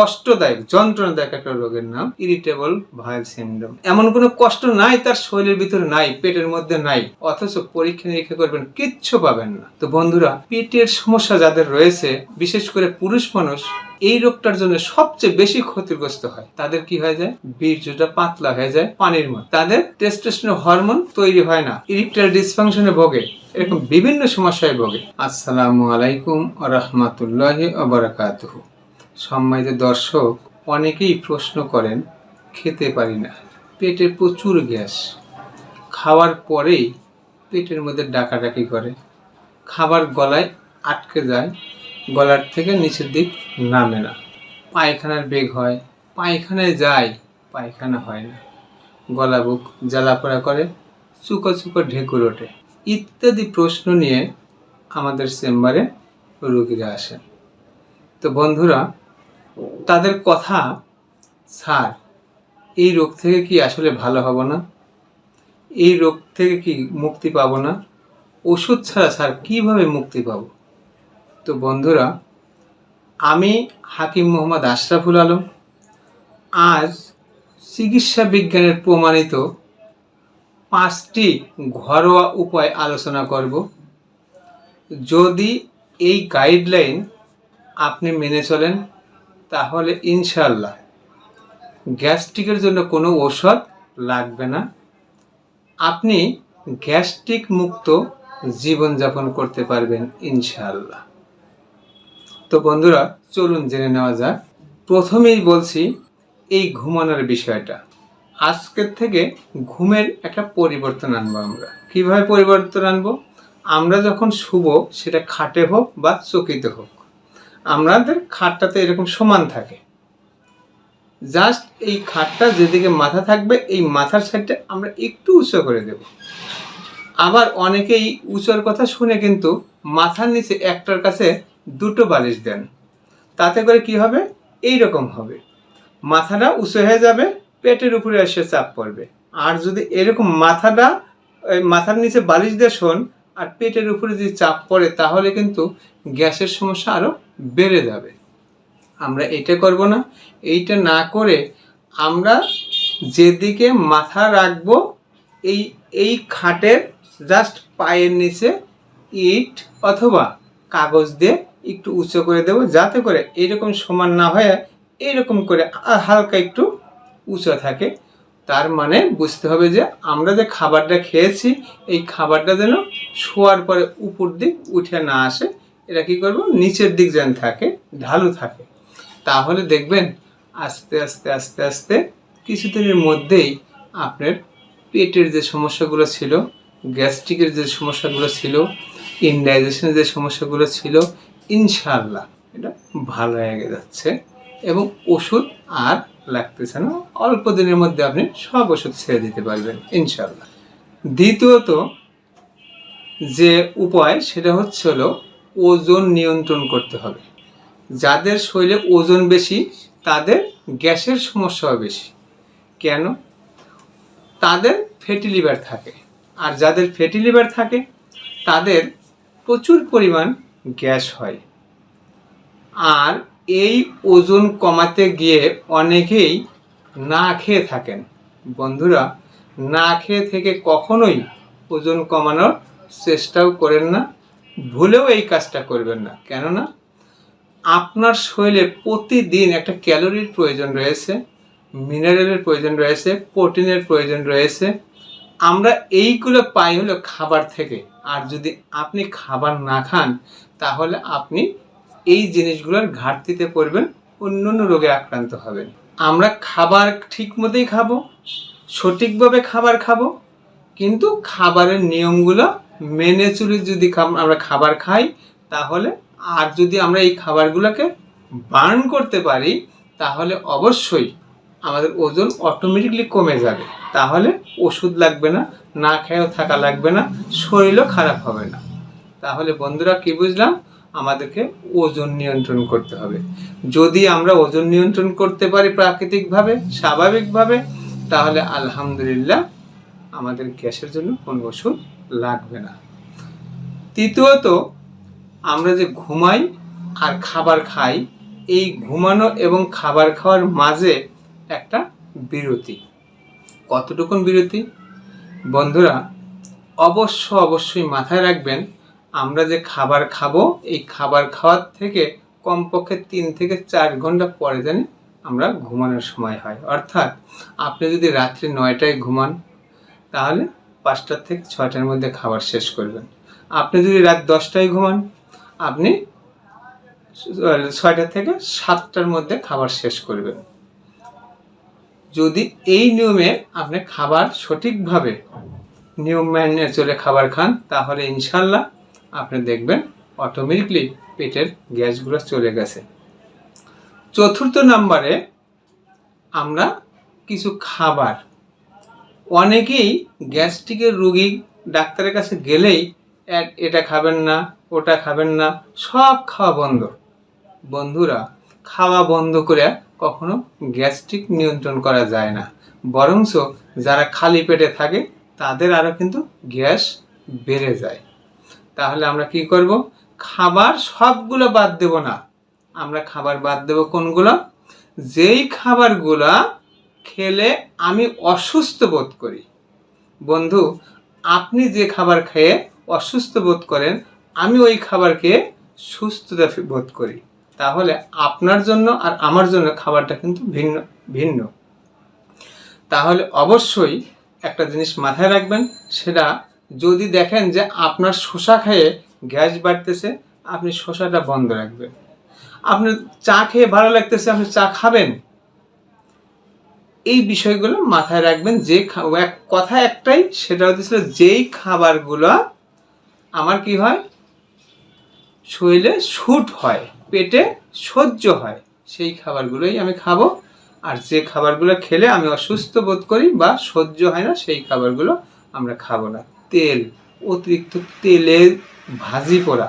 কষ্টদায়ক, যন্ত্রণাদায়ক একটা রোগের নাম ইরিটেবল ভাইল সিন্ড্রোম এমন কোনো কষ্ট নাই, তার শরীরের ভিতরে নাই, পেটের মধ্যে নাই, অথচ পরীক্ষা নিরীক্ষা করবেন, কিচ্ছু পাবেন না। তো বন্ধুরা, পেটের সমস্যা যাদের রয়েছে, বিশেষ করে পুরুষ মানুষ, এই রোগটার জন্য সবচেয়ে বেশি ক্ষতিগ্রস্ত হয়। তাদের কি হয়ে যায়? বীর্যটা পাতলা হয়ে যায় পানির মতো তাদের টেস্টোস্টেরন হরমোন তৈরি হয় না ইরিকটাল ডিসফাংশনে ভোগে, এরকম বিভিন্ন সমস্যায় ভোগে। আসসালামু আলাইকুম রহমতুল্লাহ আবরাকাতুহু সম্মানিত দর্শক, অনেকেই প্রশ্ন করেন, খেতে পারি না, পেটে প্রচুর গ্যাস। খাওয়ার পরেই পেটের মধ্যে ডাকাডাকি করে। খাবার গলায় আটকে যায়, গলার থেকে নিচের দিক নামে না। পায়খানার বেগ হয়, পায়খানায় যায়, পায়খানা হয় না। গলা বুক জ্বালাপোড়া করে, চুকো চুকো ঢেকুর ওঠে। ইত্যাদি প্রশ্ন নিয়ে আমাদের চেম্বারে রোগীরা আসেন। তো বন্ধুরা তাদের কথা, স্যার, এই রোগ থেকে কি আসলে ভালো হব না? এই রোগ থেকে কি মুক্তি পাবো না? ওষুধ ছাড়া স্যার কীভাবে মুক্তি পাবো? তো বন্ধুরা, আমি হাকিম মোহাম্মদ আশরাফুল আলম। আজ চিকিৎসা বিজ্ঞানের প্রমাণিত পাঁচটি ঘরোয়া উপায় আলোচনা করব। যদি এই গাইডলাইন আপনি মেনে চলেন তাহলে ইনশাল্লাহ গ্যাস্ট্রিকের জন্য কোনো ঔষধ লাগবে না। আপনি গ্যাস্ট্রিক মুক্ত জীবনযাপন করতে পারবেন ইনশাআল্লাহ। তো বন্ধুরা, চলুন জেনে নেওয়া যাক। প্রথমেই বলছি এই ঘুমানোর বিষয়টা। আজকের থেকে ঘুমের একটা পরিবর্তন আনব আমরা। কীভাবে পরিবর্তন আনব? আমরা যখন শুব, সেটা খাটে হোক বা চকিতে হোক। আমাদের খাটটাতে এরকম সমান থাকে। জাস্ট এই খাটটা যেদিকে মাথা থাকবে, এই মাথার সাইডটা আমরা একটু উঁচু করে দেব। আবার অনেকেই উঁচুর কথা শুনে কিন্তু মাথার নিচে একটার কাছে দুটো বালিশ দেন। তাতে করে কি হবে? এই রকম হবে। মাথাটা উঁচু হয়ে যাবে, পেটের উপরে এসে চাপ পড়বে। আর যদি এরকম মাথাটা মাথার নিচে বালিশ দিয়ে শোন আর পেটের উপরে যদি চাপ পড়ে, তাহলে কিন্তু গ্যাসের সমস্যা আরও বেড়ে যাবে। আমরা এটা করব না, এইটা না করে আমরা যেদিকে মাথা রাখব, এই এই খাটের জাস্ট পায়ের নিচে ইট অথবা কাগজ দিয়ে একটু উঁচু করে দেবো, যাতে করে এরকম সমান না হয়ে এরকম করে হালকা একটু উঁচু থাকে। তার মানে বুঝতে হবে যে আমরা যে খাবারটা খেয়েছি, এই খাবারটা যেন শোয়ার পরে উপর দিক উঠে না আসে, এটা কি করব? নিচের দিক যেন থাকে, ঢালু থাকে। তাহলে দেখবেন আস্তে আস্তে আস্তে আস্তে কিছুদিনের মধ্যেই আপনার পেটের যে সমস্যাগুলো ছিল, গ্যাস্ট্রিকের যে সমস্যাগুলো ছিল, ইনডাইজেশনের যে সমস্যাগুলো ছিল ইনশাল্লাহ এটা ভালো হয়ে যাচ্ছে। এবং ওষুধ আর লাগতেছে না, অল্প দিনের মধ্যে আপনি সব ওষুধ ছেড়ে দিতে পারবেন ইনশাল্লাহ দ্বিতীয়ত যে উপায়, সেটা হচ্ছে হলো ওজন নিয়ন্ত্রণ করতে হবে। যাদের শরীরে ওজন বেশি, তাদের গ্যাসের সমস্যাও বেশি। কেন? তাদের ফ্যাটি লিভার থাকে। আর যাদের ফ্যাটি লিভার থাকে, তাদের প্রচুর পরিমাণ গ্যাস হয়। আর এই ওজন কমাতে গিয়ে অনেকেই না খেয়ে থাকেন। বন্ধুরা, না খেয়ে থেকে কখনোই ওজন কমানোর চেষ্টাও করেন না, ভুলেও এই কাজটা করবেন না। কেননা, আপনার শরীরে প্রতিদিন একটা ক্যালোরির প্রয়োজন রয়েছে, মিনারেলের প্রয়োজন রয়েছে, প্রোটিনের প্রয়োজন রয়েছে। আমরা এইগুলো পাই হলো খাবার থেকে। আর যদি আপনি খাবার না খান, তাহলে আপনি এই জিনিসগুলোর ঘাটতিতে পড়বেন অন্য অন্য রোগে আক্রান্ত হবেন। আমরা খাবার ঠিক মতোই খাব, সঠিকভাবে খাবার খাব, কিন্তু খাবারের নিয়মগুলো মেনে চলে যদি আমরা খাবার খাই, তাহলে আর যদি আমরা এই খাবারগুলোকে বার্ন করতে পারি, তাহলে অবশ্যই আমাদের ওজন অটোমেটিকলি কমে যাবে। তাহলে ওষুধ লাগবে না না খেয়েও থাকা লাগবে না, শরীরও খারাপ হবে না। তাহলে বন্ধুরা কি বুঝলাম? আমাদেরকে ওজন নিয়ন্ত্রণ করতে হবে। যদি আমরা ওজন নিয়ন্ত্রণ করতে পারি প্রাকৃতিকভাবে, স্বাভাবিকভাবে, তাহলে আলহামদুলিল্লাহ আমাদের গ্যাসের জন্য কোনো ওষুধ লাগবে না। তৃতীয়ত, আমরা যে ঘুমাই আর খাবার খাই, এই ঘুমানো এবং খাবার খাওয়ার মাঝে একটা বিরতি। কতটুকুন বিরতি? বন্ধুরা, অবশ্য অবশ্যই মাথায় রাখবেন আমরা যে খাবার খাব, এই খাবার খাওয়ার থেকে কমপক্ষে তিন থেকে চার ঘণ্টা পরে জানি আমরা ঘুমানোর সময় হয়। অর্থাৎ আপনি যদি রাত্রি নয়টায় ঘুমান, তাহলে পাঁচটার থেকে ছয়টার মধ্যে খাবার শেষ করবেন। আপনি যদি রাত দশটায় ঘুমান, আপনি ছয়টা থেকে সাতটার মধ্যে খাবার শেষ করবেন। যদি এই নিয়মে আপনি খাবার সঠিকভাবে নিয়ম মেনে চলে খাবার খান, তাহলে ইনশাল্লাহ আপনি দেখবেন অটোমেটিকলি পেটের গ্যাসগুলো চলে গেছে। চতুর্থ নাম্বারে আমরা কিছু খাবার। অনেকেই গ্যাস্ট্রিকের রুগী ডাক্তারের কাছে গেলেই "এ- এটা খাবেন না, ওটা খাবেন না, সব খাওয়া বন্ধ। বন্ধুরা, খাওয়া বন্ধ করে কখনো গ্যাস্ট্রিক নিয়ন্ত্রণ করা যায় না। বরঞ্চ যারা খালি পেটে থাকে, তাদের আরও কিন্তু গ্যাস বেড়ে যায়। তাহলে আমরা কি করব? খাবার সবগুলো বাদ দেব না। আমরা খাবার বাদ দেব কোনগুলো? যেই খাবারগুলা খেলে আমি অসুস্থ বোধ করি। বন্ধু, আপনি যে খাবার খেয়ে অসুস্থ বোধ করেন, আমি ওই খাবার খেয়ে সুস্থতা বোধ করি। তাহলে আপনার জন্য আর আমার জন্য খাবারটা কিন্তু ভিন্ন ভিন্ন। তাহলে অবশ্যই একটা জিনিস মাথায় রাখবেন, সেটা যদি দেখেন যে আপনার শসা খেয়ে গ্যাস বাড়তেছে, আপনি শসাটা বন্ধ রাখবেন। আপনার চা খেয়ে ভালো লাগতেছে, আপনি চা খাবেন। এই বিষয়গুলো মাথায় রাখবেন, যে কথা একটাই, সেটা হচ্ছে যেই খাবারগুলো আমার কি হয়? শরীরে শুট হয়, পেটে সহ্য হয়, সেই খাবারগুলোই আমি খাব। আর যে খাবারগুলো খেলে আমি অসুস্থ বোধ করি বা সহ্য হয় না, সেই খাবারগুলো আমরা খাব না। তেল, অতিরিক্ত তেলে ভাজি পোড়া।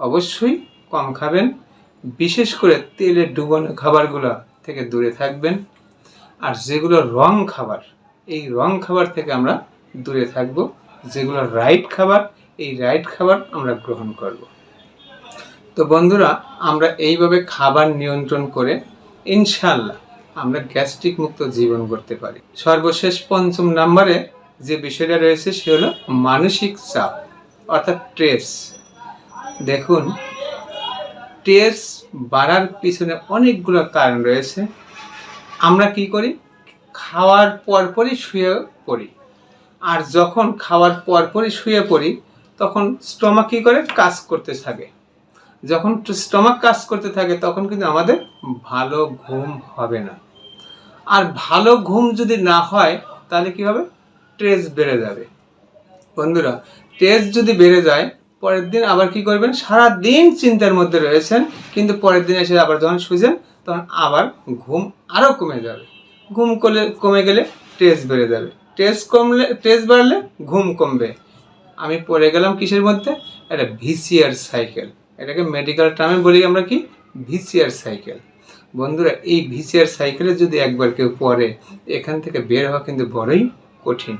অবশ্যই কম খাবেন। বিশেষ করে তেলে ডুবানো খাবারগুলো থেকে দূরে থাকবেন। আর যেগুলো রং খাবার, এই রং খাবার থেকে আমরা দূরে থাকব। যেগুলো রাইট খাবার, এই রাইট খাবার আমরা গ্রহণ করব। তো বন্ধুরা, আমরা এইভাবে খাবার নিয়ন্ত্রণ করে ইনশাল্লাহ আমরা গ্যাস্ট্রিক মুক্ত জীবন করতে পারি। সর্বশেষ পঞ্চম নম্বরে যে বিষয়টা রয়েছে সে হলো মানসিক চাপ, অর্থাৎ স্ট্রেস দেখুন স্ট্রেস বাড়ার পিছনে অনেকগুলো কারণ রয়েছে। আমরা কি করি? খাওয়ার পরপরই শুয়ে পড়ি। আর যখন খাওয়ার পরপরই শুয়ে পড়ি, তখন স্টমাক কী করে? কাজ করতে থাকে। যখন স্টমাক কাজ করতে থাকে, তখন কিন্তু আমাদের ভালো ঘুম হবে না। আর ভালো ঘুম যদি না হয়, তাহলে কি হবে? স্ট্রেস বেড়ে যাবে। বন্ধুরা স্ট্রেস যদি বেড়ে যায়, পরের দিন আবার কি করবেন? সারা দিন চিন্তার মধ্যে রয়েছেন, কিন্তু পরের দিন এসে আবার যখন শুয়েছেন তখন আবার ঘুম আরও কমে যাবে। ঘুম করলে, কমে গেলে স্ট্রেস বেড়ে যাবে। স্ট্রেস কমলে স্ট্রেস বাড়লে ঘুম কমবে। আমি পড়ে গেলাম কিসের মধ্যে? একটা ভিসিআর সাইকেল এটাকে মেডিকেল টার্মে বলি আমরা কি? ভিসিআর সাইকেল বন্ধুরা, এই ভিসিআর সাইকেলে যদি একবার কেউ পড়ে, এখান থেকে বের হওয়া কিন্তু বড়ই কঠিন।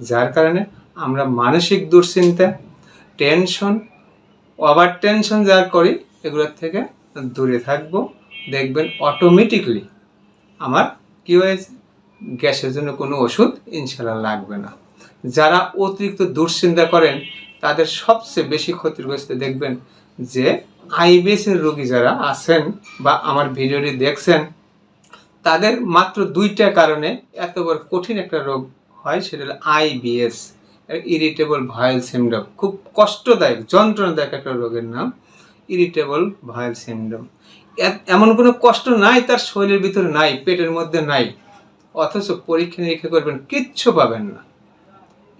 যার কারণে আমরা মানসিক দুশ্চিন্তা টেনশন ওভার টেনশন যা করি, এগুলোর থেকে দূরে থাকব। দেখবেন অটোমেটিকলি আমার কি হয়েছে? গ্যাসের জন্য কোনো ওষুধ ইনশাল্লাহ লাগবে না। যারা অতিরিক্ত দুশ্চিন্তা করেন, তাদের সবচেয়ে বেশি ক্ষতিগ্রস্ত দেখবেন যে আইবিএসের রোগী যারা আছেন বা আমার ভিডিওটি দেখছেন, তাদের মাত্র দুইটা কারণে এত বড় কঠিন একটা রোগ হয় সেটা হলো আইবিএস ইরিটেবল ভাইল সিমডম খুব কষ্টদায়ক, যন্ত্রণাদায়ক একটা রোগের নাম ইরিটেবল ভাইল সিমডম এমন কোনো কষ্ট নাই, তার শরীরের ভিতরে নাই, পেটের মধ্যে নাই, অথচ পরীক্ষা নিরীক্ষা করবেন, কিচ্ছু পাবেন না।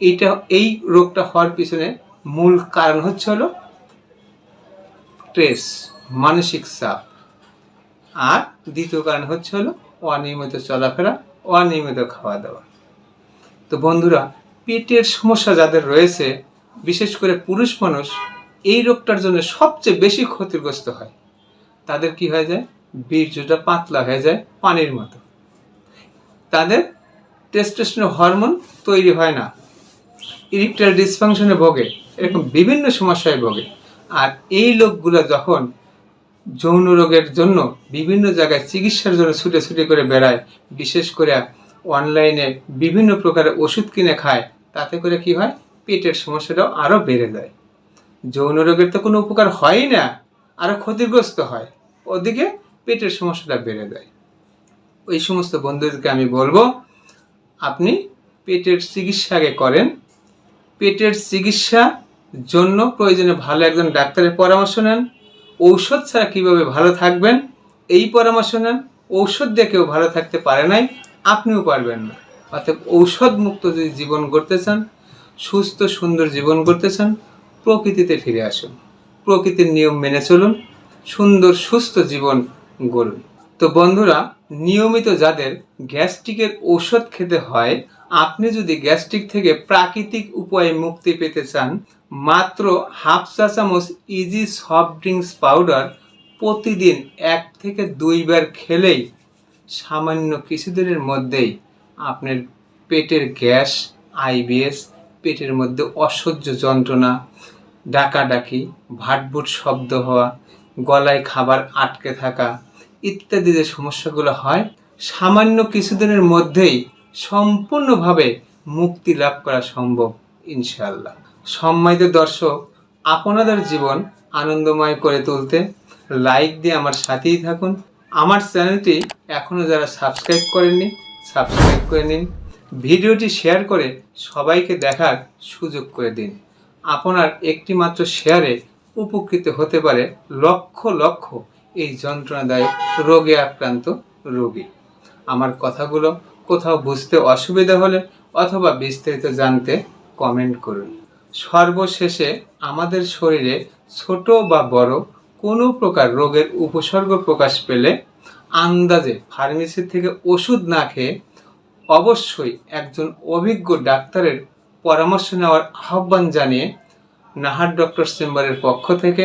এইটা, এই রোগটা হওয়ার পিছনে মূল কারণ হচ্ছে হলো স্ট্রেস মানসিক চাপ। আর দ্বিতীয় কারণ হচ্ছে হলো অনিয়মিত চলাফেরা, অনিয়মিত খাওয়া দাওয়া। তো বন্ধুরা পেটের সমস্যা যাদের রয়েছে, বিশেষ করে পুরুষ মানুষ, এই রোগটার জন্য সবচেয়ে বেশি ক্ষতিগ্রস্ত হয়। তাদের কি হয়ে যায়? বীর্যটা পাতলা হয়ে যায় পানির মতো। তাদের টেস্টোস্টেরন হরমোন তৈরি হয় না। ইরিকটাল ডিসফাংশনে ভোগে, এরকম বিভিন্ন সমস্যায় ভোগে। আর এই লোকগুলো যখন যৌন রোগের জন্য বিভিন্ন জায়গায় চিকিৎসার জন্য ছুটে ছুটে করে বেড়ায়, বিশেষ করে অনলাইনে বিভিন্ন প্রকারের ওষুধ কিনে খায়, তাতে করে কি হয়? পেটের সমস্যাটাও আরও বেড়ে যায়। যৌন রোগের তো কোনো উপকার হয়ই না আরও ক্ষতিগ্রস্ত হয়। ওদিকে পেটের সমস্যাটা বেড়ে যায়। ওই সমস্ত বন্ধুদেরকে আমি বলব, আপনি পেটের চিকিৎসা আগে করেন। পেটের চিকিৎসা জন্য প্রয়োজনে ভালো একজন ডাক্তারের পরামর্শ নেন। ঔষধ ছাড়া কীভাবে ভালো থাকবেন? এই পরামর্শ নেন। ঔষধ দিয়ে কেউ ভালো থাকতে পারে নাই। আপনিও পারবেন না। অর্থাৎ ঔষধ মুক্ত যদি জীবন করতে চান, সুস্থ, সুন্দর জীবন করতে চান, প্রকৃতিতে ফিরে আসুন। প্রকৃতির নিয়ম মেনে চলুন, সুন্দর, সুস্থ জীবন গড়ুন। তো বন্ধুরা, নিয়মিত যাদের গ্যাস্ট্রিকের ঔষধ খেতে হয়, আপনি যদি গ্যাস্ট্রিক থেকে প্রাকৃতিক উপায়ে মুক্তি পেতে চান, মাত্র হাফ চা চামচ ইজি সফট ড্রিঙ্কস পাউডার প্রতিদিন এক থেকে দুইবার খেলেই সামান্য কিছুদিনের মধ্যেই আপনার পেটের গ্যাস আইবিএস পেটের মধ্যে অসহ্য যন্ত্রণা, ডাকাডাকি, ভাটভুট শব্দ হওয়া, গলায় খাবার আটকে থাকা ইত্যাদি যে সমস্যাগুলো হয়, সামান্য কিছুদিনের মধ্যেই সম্পূর্ণভাবে মুক্তি লাভ করা সম্ভব, ইনশাআল্লাহ। সম্মানিত দর্শক, আপনাদের জীবন আনন্দময় করে তুলতে লাইক দিয়ে আমার সাথেই থাকুন আমার চ্যানেলটি এখনও যারা সাবস্ক্রাইব করেননি, সাবস্ক্রাইব করে নিন। ভিডিওটি শেয়ার করে সবাইকে দেখার সুযোগ করে দিন। আপনার একটি মাত্র শেয়ারে উপকৃত হতে পারে লক্ষ লক্ষ এই যন্ত্রণাদায়ক রোগে আক্রান্ত রোগী। আমার কথাগুলো কোথাও বুঝতে অসুবিধা হলে অথবা বিস্তারিত জানতে কমেন্ট করুন। সর্বশেষে আমাদের শরীরে ছোট বা বড় কোনো প্রকার রোগের উপসর্গ প্রকাশ পেলে আন্দাজে ফার্মেসি থেকে ওষুধ না খেয়ে অবশ্যই একজন অভিজ্ঞ ডাক্তারের পরামর্শ নেওয়ার আহ্বান জানিয়ে নাহার ডক্টর চেম্বারের পক্ষ থেকে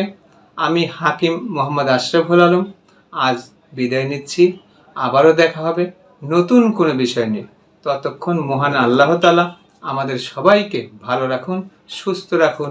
আমি হাকিম মোহাম্মদ আশরাফুল আলম আজ বিদায় নিচ্ছি। আবারও দেখা হবে নতুন কোনো বিষয় নিয়ে। ততক্ষণ মহান আল্লাহ তালা আমাদের সবাইকে ভালো রাখুন, সুস্থ রাখুন।